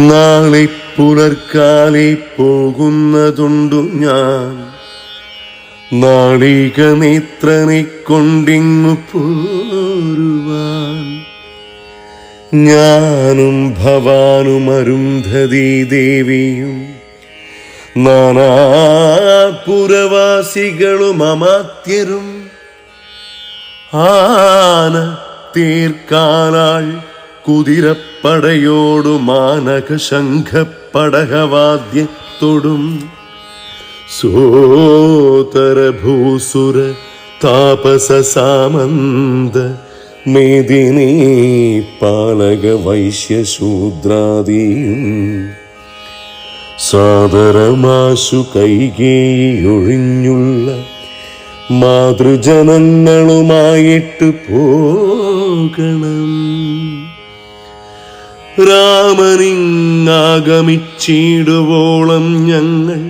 നാളെ പുലർക്കാലെ പോകുന്നതുണ്ടു ഞാൻ. നാളിക നേത്രനെ കൊണ്ടിങ്ങു പോരുവാൻ. ഞാനും ഭവാനും അരുന്ധതി ദേവിയും നാനാപുരവാസികളും അമാത്യരും. ആന തീർക്കാനാൾ കുതിരപ്പടയോടു മാനക ശംഖപ്പടകവാദ്യത്തോടും സോതരഭൂസുര താപസ സാമന്ത മേദിനീ പാലക വൈശ്യശൂദ്രാദിയും സാദരമാശു കൈകേയൊഴിഞ്ഞുള്ള മാതൃജനങ്ങളുമായിട്ട് പോകണം. രാമനിങ്ങാഗമിച്ചിടുവോളം ഞങ്ങൾ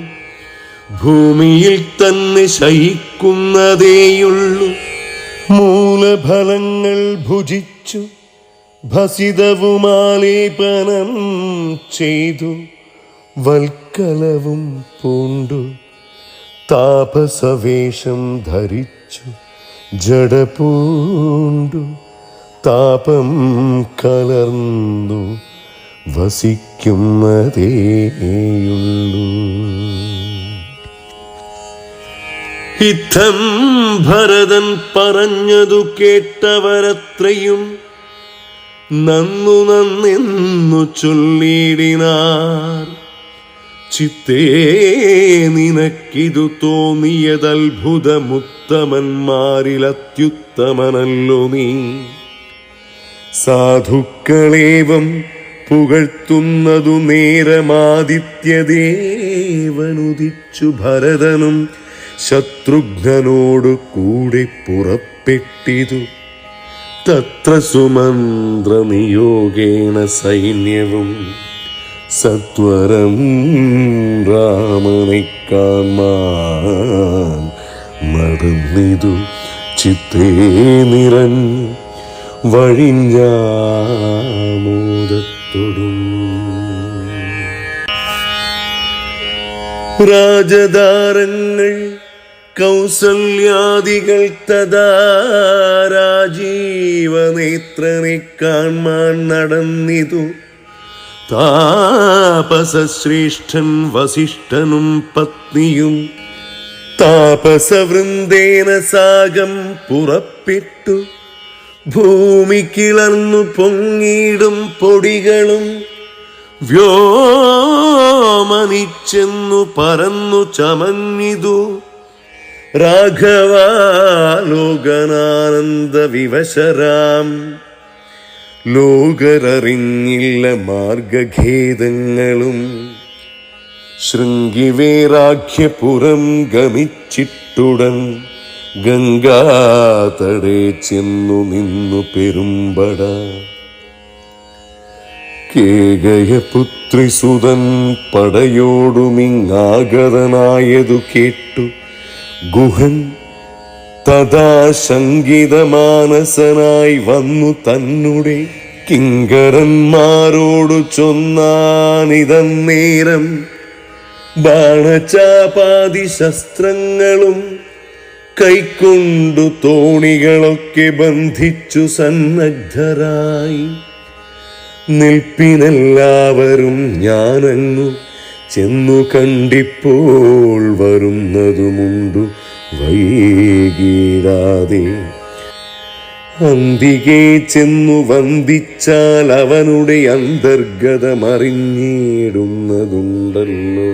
ഭൂമിയിൽ തന്നെ ശയിക്കുന്നതേയുള്ളൂ. മൂലഫലങ്ങൾ ഭുജിച്ചു ഭസിതവുമാലേപനം ചെയ്തു വൽക്കലവും പൂണ്ടു താപസവേഷം ധരിച്ചു ജഡപൂണ്ടു താപം കലർന്നു വസിക്കുന്നതേയുള്ളൂ. ഇത്തം ഭരതൻ പറഞ്ഞതു കേട്ടവരത്രയും നന്നു നന്നെന്നു ചൊല്ലിടിനാർ. ചിത്തേ നിനക്കിതു തോന്നിയതത്ഭുതമുത്തമന്മാരിലത്യുത്തമനല്ലോ നീ. സാധുക്കളേവം പുകഴ്ത്തുന്നതു നേരമാദിത്യദേവനുദിച്ചു ഭരതനും ശത്രുഘ്നോടു കൂടെ പുറപ്പെട്ടിതു. തത്ര സുമന്ത്ര നിയോഗേണ സൈന്യവും സത്വരം രാമണിക്കാമാ നടന്നിതു ചിത്തേ നിറഞ്ഞു വഴിഞ്ഞാമോദത്തൊടും രാജദാരങ്ങൾ കൗസല്യാദികൾ തഥാ രാജീവനേത്രനെ കാൺമാൻ നടന്നിതു താപസശ്രേഷ്ഠൻ വസിഷ്ഠനും പത്നിയും. താപസവൃന്ദേന സാഗം പുറപ്പെട്ടു. ഭൂമി കിളർന്നു പൊങ്ങിയിടും പൊടികളും വ്യോമനിച്ചെന്നു പറന്നു ചമഞ്ഞിതു രാഘവാലോകനാനന്ദ വിവശരാം. ലോകരറിഞ്ഞില്ല മാർഗഖേദങ്ങളും. ശൃംഗിവേരാഖ്യപുരം ഗമിച്ചിട്ടുടൻ ഗംഗാതടേ ചെന്നു നിന്നു പെരുമ്പട. കേകയപുത്രിസുതൻ പടയോടുമിങ്ങാഗതനായതു കേട്ടു. ഗുഹൻ തഥാ ശങ്കിതമാനസനായി വന്നു തന്നുടെ. കിങ്കരന്മാരോടു ചൊന്നാനിതന്നേരം ബാണചാപാതി ശസ്ത്രങ്ങളും കൈക്കൊണ്ടു തോണികളൊക്കെ ബന്ധിച്ചു സന്നദ്ധരായി. നിൽപ്പിനെല്ലാവരും ഞാനങ്ങു ചെന്നു കണ്ടിപ്പോൾ വരുന്നതുമുണ്ടു വൈകിടാതെ അന്തികെ ചെന്നു വന്ദിച്ചാൽ അവനുടെ അന്തർഗതമറിഞ്ഞിടുന്നതുണ്ടല്ലോ.